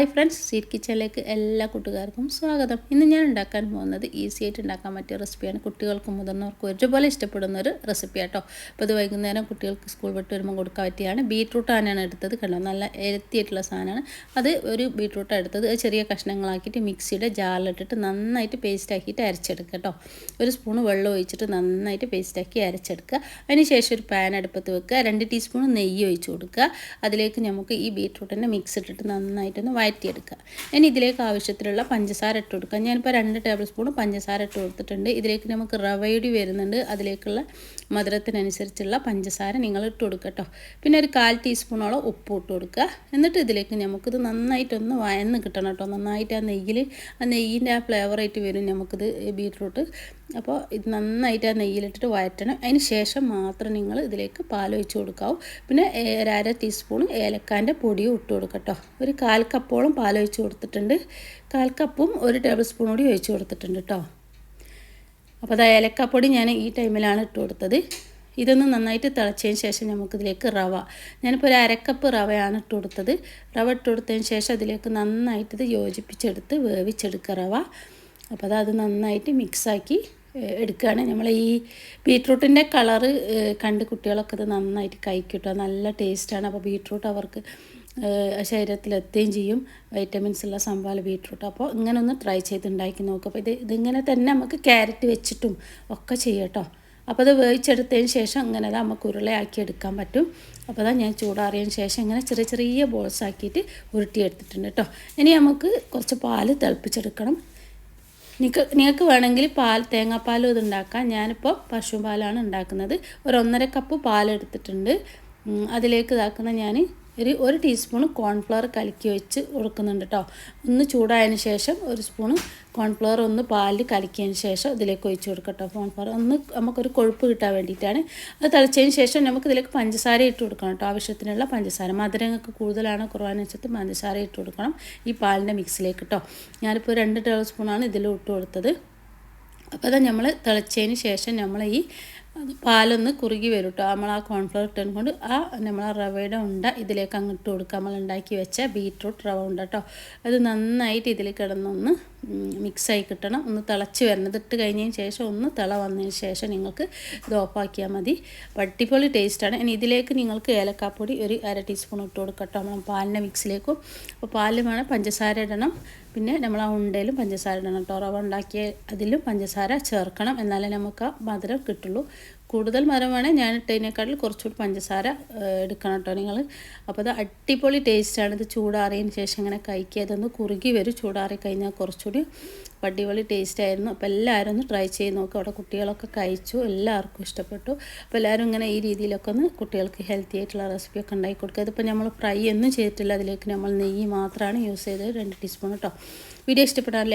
Hi friends sweet കിച്ചണിലേക്ക് എല്ലാ കൂട്ടുകാർക്കും സ്വാഗതം. ഇന്ന് ഞാൻ ഉണ്ടാക്കാൻ പോകുന്നത് ഈസി ആയിട്ട് ഉണ്ടാക്കാൻ പറ്റിയ റെസിപ്പിയാണ് കുട്ടികൾക്കും മുതിർന്നവർക്കും ഒരുപോലെ ഇഷ്ടപ്പെടുന്ന ഒരു റെസിപ്പി ആട്ടോ. അപ്പോൾ ഇത് വൈകുന്നേരം കുട്ടികൾക്ക് സ്കൂൾ വിട്ട് വരുമ്പോൾ കൊടുക്കാൻ പറ്റിയാണ്. ബീട്രൂട്ട് ആനാണ് എടുത്തത് കണ്ടോ? നല്ല എഴുത്തിയിട്ടുള്ള സാധനമാണ്. അത് ഒരു ബീട്രൂട്ട് എടുത്തത്. ചെറിയ കഷ്ണങ്ങളാക്കിയിട്ട് മിക്സിയുടെ ജാറിലിട്ടിട്ട് നന്നായിട്ട് പേസ്റ്റ് ആക്കിയിട്ട് അരച്ചെടുക്കുക കേട്ടോ. ഒരു സ്പൂൺ വെള്ളം ഒഴിച്ചിട്ട് നന്നായിട്ട് പേസ്റ്റ് ആക്കി അരച്ചെടുക്കുക. അതിന് ശേഷം ഒരു പാൻ അടുപ്പത്ത് വെക്കുക. രണ്ട് ടീസ്പൂൺ നെയ്യ് ഒഴിച്ച് കൊടുക്കുക. അതിലേക്ക് നമുക്ക് ഈ ബീട്രൂട്ടിന്റെ മിക്സ് ഇട്ടിട്ട് നന്നായിട്ടൊന്ന് വഴറ്റിയെടുക്കുക ഞാൻ ഇതിലേക്ക് ആവശ്യത്തിലുള്ള പഞ്ചസാര ഇട്ട് കൊടുക്കുക. ഞാനിപ്പോൾ രണ്ട് ടേബിൾ സ്പൂൺ പഞ്ചസാര ഇട്ട് കൊടുത്തിട്ടുണ്ട്. ഇതിലേക്ക് നമുക്ക് റവയുടി വരുന്നുണ്ട്. അതിലേക്കുള്ള മധുരത്തിനനുസരിച്ചുള്ള പഞ്ചസാര നിങ്ങൾ ഇട്ട് കൊടുക്കുക കേട്ടോ പിന്നെ ഒരു കാൽ ടീസ്പൂണോളം ഉപ്പ് ഇട്ട് കൊടുക്കുക. എന്നിട്ട് ഇതിലേക്ക് നമുക്കിത് നന്നായിട്ടൊന്ന് വയന്ന് കിട്ടണം കേട്ടോ നന്നായിട്ട് ആ നെയ്യിൽ ആ നെയ്യിന്റെ ആ ഫ്ലേവറായിട്ട് വരും നമുക്കിത് ബീട്രൂട്ട് അപ്പോൾ ഇത് നന്നായിട്ട് ആ നെയ്യിലിട്ടിട്ട് വഴറ്റണം അതിന് ശേഷം മാത്രം നിങ്ങൾ ഇതിലേക്ക് പാൽ വെച്ച് കൊടുക്കാവൂ. പിന്നെ ഒരു അര ടീസ്പൂൺ ഏലക്കാന്റെ പൊടിയും ഇട്ട് കൊടുക്കട്ടോ ഒരു കാൽ കപ്പോളം പാൽ ഒഴിച്ച് കൊടുത്തിട്ടുണ്ട്. കാൽ കപ്പും ഒരു ടേബിൾ സ്പൂൺ കൂടി ഒഴിച്ച് കൊടുത്തിട്ടുണ്ട് കേട്ടോ അപ്പോൾ അത് ഏലക്കാപ്പൊടി ഞാൻ ഈ ടൈമിലാണ് ഇട്ട് കൊടുത്തത്. ഇതൊന്ന് നന്നായിട്ട് തിളച്ചതിന് ശേഷം നമുക്കിതിലേക്ക് റവ. ഞാനിപ്പോൾ ഒരു അരക്കപ്പ് റവയാണ് ഇട്ട് കൊടുത്തത്. റവ ഇട്ട് കൊടുത്തതിന് ശേഷം അതിലേക്ക് നന്നായിട്ട് ഇത് യോജിപ്പിച്ചെടുത്ത് വേവിച്ചെടുക്കുക റവ. അപ്പോൾ അത് അത് നന്നായിട്ട് മിക്സാക്കി എടുക്കുകയാണ്. നമ്മൾ ഈ ബീട്രൂട്ടിന്റെ കളറ് കണ്ട് കുട്ടികളൊക്കെ ഇത് നന്നായിട്ട് കഴിക്കും കേട്ടോ നല്ല ടേസ്റ്റാണ് അപ്പോൾ ബീട്രൂട്ട് അവർക്ക് ശരീരത്തിലെത്തുകയും ചെയ്യും. വൈറ്റമിൻസ് ഉള്ള സംഭവം ബീട്രൂട്ട് അപ്പോൾ ഇങ്ങനെ ഒന്ന് ട്രൈ ചെയ്ത് ഉണ്ടാക്കി നോക്കുക അപ്പോൾ ഇത് ഇതിങ്ങനെ തന്നെ നമുക്ക് ക്യാരറ്റ് വെച്ചിട്ടും ഒക്കെ ചെയ്യട്ടോ അപ്പോൾ അത് വേവിച്ചെടുത്തതിന് ശേഷം ഇങ്ങനെ അത് നമുക്ക് ഉരുളയാക്കി എടുക്കാൻ പറ്റും. അപ്പോൾ അതാ ഞാൻ ചൂടാറിയതിന് ശേഷം ഇങ്ങനെ ചെറിയ ചെറിയ ബോൾസ് ആക്കിയിട്ട് ഉരുട്ടിയെടുത്തിട്ടുണ്ട് കേട്ടോ ഇനി നമുക്ക് കുറച്ച് പാൽ തിളപ്പിച്ചെടുക്കണം. നിങ്ങൾക്ക് നിങ്ങൾക്ക് വേണമെങ്കിൽ പാൽ തേങ്ങാപ്പാലും ഇത് ഉണ്ടാക്കാം. ഞാനിപ്പോൾ പശുപാലാണ് ഉണ്ടാക്കുന്നത്. ഒരു ഒന്നര കപ്പ് പാലെടുത്തിട്ടുണ്ട്. അതിലേക്ക് ഇതാക്കുന്ന ഞാൻ ഒരു ഒരു ടീസ്പൂൺ കോൺഫ്ലവർ കലക്കി വെച്ച് കൊടുക്കുന്നുണ്ട് കേട്ടോ ഒന്ന് ചൂടായതിന് ശേഷം ഒരു സ്പൂൺ കോൺഫ്ലവർ ഒന്ന് പാലിൽ കലക്കിയതിന് ശേഷം ഇതിലേക്ക് ഒഴിച്ച് കേട്ടോ കോൺഫ്ലവർ ഒന്ന് നമുക്കൊരു കൊഴുപ്പ് കിട്ടാൻ വേണ്ടിയിട്ടാണ്. അത് തിളച്ചതിന് ശേഷം നമുക്ക് ഇതിലേക്ക് പഞ്ചസാര ഇട്ട് കൊടുക്കണം കേട്ടോ ആവശ്യത്തിനുള്ള പഞ്ചസാര മധുരങ്ങൾക്ക് കൂടുതലാണ് കുറവാന്ന് വെച്ചാൽ പഞ്ചസാര ഇട്ട് കൊടുക്കണം ഈ പാലിന്റെ മിക്സിലേക്ക് കേട്ടോ ഞാനിപ്പോൾ രണ്ട് ടേബിൾ സ്പൂണാണ് ഇതിൽ ഇട്ട് കൊടുത്തത്. അപ്പോൾ അത് നമ്മൾ തിളച്ചതിന് ശേഷം നമ്മൾ ഈ പാലൊന്ന് കുറുകി വരും കേട്ടോ നമ്മൾ ആ കോൺഫ്ലവർ ഇട്ടത് കൊണ്ട് ആ നമ്മൾ ആ റവയുടെ ഉണ്ട ഇതിലേക്ക് അങ്ങോട്ട് കൊടുക്കുക. നമ്മൾ ഉണ്ടാക്കി വെച്ച ബീറ്റ്റൂട്ട് റവ ഉണ്ട് കേട്ടോ അത് നന്നായിട്ട് ഇതിൽ കിടന്നൊന്ന് മിക്സായി കിട്ടണം. ഒന്ന് തിളച്ച് വരണം ഇട്ട് കഴിഞ്ഞതിന് ശേഷം ഒന്ന് തിള വന്നതിന് ശേഷം നിങ്ങൾക്ക് ഇത് ഓഫാക്കിയാൽ മതി. വട്ടിപ്പൊളി ടേസ്റ്റാണ് ഇനി ഇതിലേക്ക് നിങ്ങൾക്ക് ഏലക്കാപ്പൊടി ഒരു അര ടീസ്പൂൺ ഇട്ട് കൊടുക്കട്ടോ. നമ്മൾ പാലിന്റെ മിക്സിലേക്കും അപ്പോൾ പാലിൽ വേണം പഞ്ചസാര ഇടണം. പിന്നെ നമ്മൾ ആ ഉണ്ടയിലും പഞ്ചസാര ഇടണം കേട്ടോ റവ ഉണ്ടാക്കിയ അതിലും പഞ്ചസാര ചേർക്കണം. എന്നാലേ നമുക്ക് ആ മധുരം കിട്ടുള്ളൂ. കൂടുതൽ മരം വേണേൽ ഞാൻ ഇട്ടതിനേക്കാട്ടിൽ കുറച്ചുകൂടി പഞ്ചസാര എടുക്കണം കേട്ടോ നിങ്ങൾ അപ്പോൾ അത് അടിപൊളി ടേസ്റ്റാണ് ഇത് ചൂടാറിയതിന് ശേഷം ഇങ്ങനെ കഴിക്കുക. അതൊന്ന് കുറുകി വരും. ചൂടാറി കഴിഞ്ഞാൽ കുറച്ചുകൂടി അടിപൊളി ടേസ്റ്റായിരുന്നു അപ്പോൾ എല്ലാവരും ഒന്ന് ട്രൈ ചെയ്ത് നോക്കുക അവിടെ കുട്ടികളൊക്കെ കഴിച്ചു. എല്ലാവർക്കും ഇഷ്ടപ്പെട്ടു. അപ്പോൾ എല്ലാവരും ഇങ്ങനെ ഈ രീതിയിലൊക്കെ ഒന്ന് കുട്ടികൾക്ക് ഹെൽത്തി ആയിട്ടുള്ള റെസിപ്പിയൊക്കെ ഉണ്ടാക്കി കൊടുക്കുക. ഇതിപ്പോൾ നമ്മൾ ഫ്രൈ ഒന്നും ചെയ്തിട്ടില്ല. അതിലേക്ക് നമ്മൾ നെയ്യ് മാത്രമാണ് യൂസ് ചെയ്തത്. രണ്ട് ടീസ്പൂൺ കേട്ടോ. വീഡിയോ ഇഷ്ടപ്പെട്ടാൽ